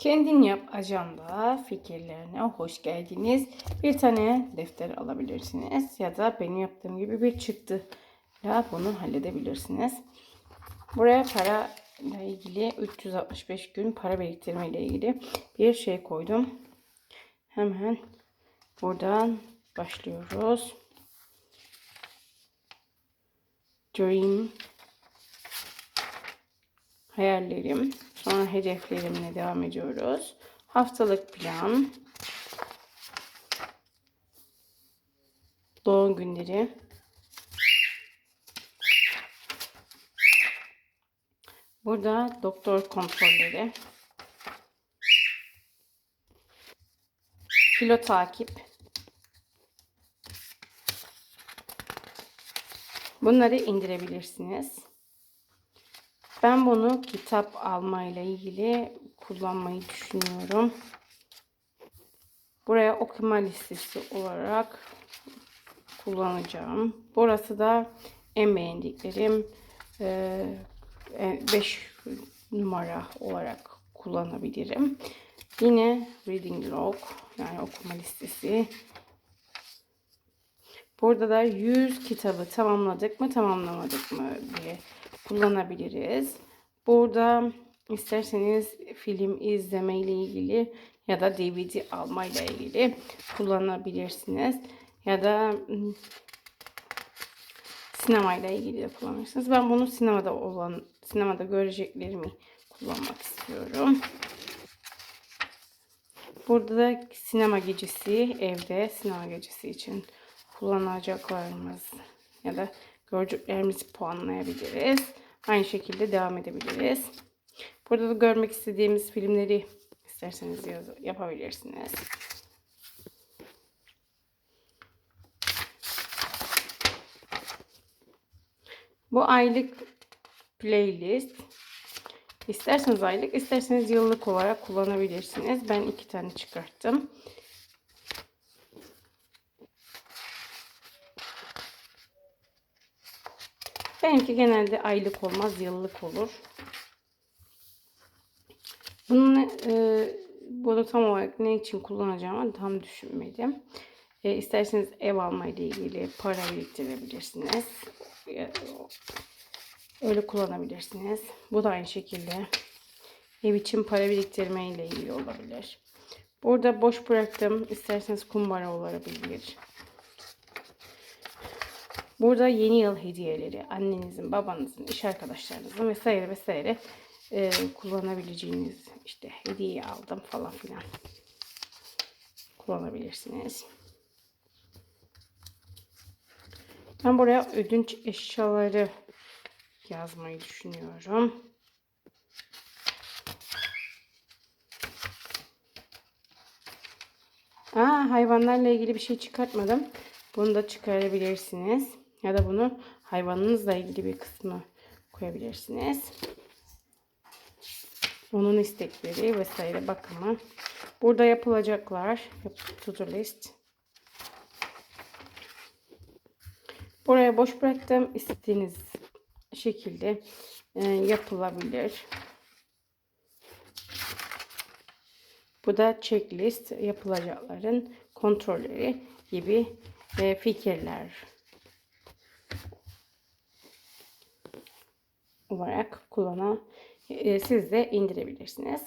Kendin yap ajanda fikirlerine hoş geldiniz. Bir tane defter alabilirsiniz ya da benim yaptığım gibi bir çıktıyla bunu halledebilirsiniz. Buraya para ile ilgili 365 gün para biriktirme ile ilgili bir şey koydum. Hemen buradan başlıyoruz. Dream hayallerim, sonra hedeflerimle devam ediyoruz. Haftalık plan, doğum günleri, burada doktor kontrolleri, kilo takip, bunları indirebilirsiniz. Ben bunu kitap almayla ilgili kullanmayı düşünüyorum. Buraya okuma listesi olarak kullanacağım. Burası da en beğendiklerim 5 numara olarak kullanabilirim. Yine reading log yani okuma listesi. Burada da 100 kitabı tamamladık mı tamamlamadık mı diye kullanabiliriz. Burada isterseniz film izleme ile ilgili ya da DVD alma ile ilgili kullanabilirsiniz. Ya da ım, sinema ile ilgili de kullanırsınız. Ben bunu sinemada olan sinemada göreceklerimi kullanmak istiyorum. Burada da sinema gecesi evde sinema gecesi için kullanacaklarımız ya da gördüklerimizi puanlayabiliriz. Aynı şekilde devam edebiliriz. Burada da görmek istediğimiz filmleri isterseniz yapabilirsiniz. Bu aylık playlist. İsterseniz aylık, isterseniz yıllık olarak kullanabilirsiniz. Ben iki tane çıkarttım. Benimki genelde aylık olmaz, yıllık olur. Bunu, e, bunu tam olarak ne için kullanacağımı tam düşünmedim. E, isterseniz ev almayla ilgili para biriktirebilirsiniz. E, öyle kullanabilirsiniz. Bu da aynı şekilde ev için para biriktirme ile ilgili olabilir. Burada boş bıraktım. İsterseniz kumbara olabilir. Burada yeni yıl hediyeleri annenizin, babanızın, iş arkadaşlarınızın vesaire vesaire e, kullanabileceğiniz işte hediye aldım falan filan kullanabilirsiniz. Ben buraya ödünç eşyaları yazmayı düşünüyorum. Aa, hayvanlarla ilgili bir şey çıkartmadım. Bunu da çıkarabilirsiniz. Ya da bunu hayvanınızla ilgili bir kısmı koyabilirsiniz. Onun istekleri vesaire bakımı. Burada yapılacaklar. To do list. Buraya boş bıraktım. İstediğiniz şekilde e, yapılabilir. Bu da checklist yapılacakların kontrolleri gibi e, fikirler olarak kullanan e, siz de indirebilirsiniz.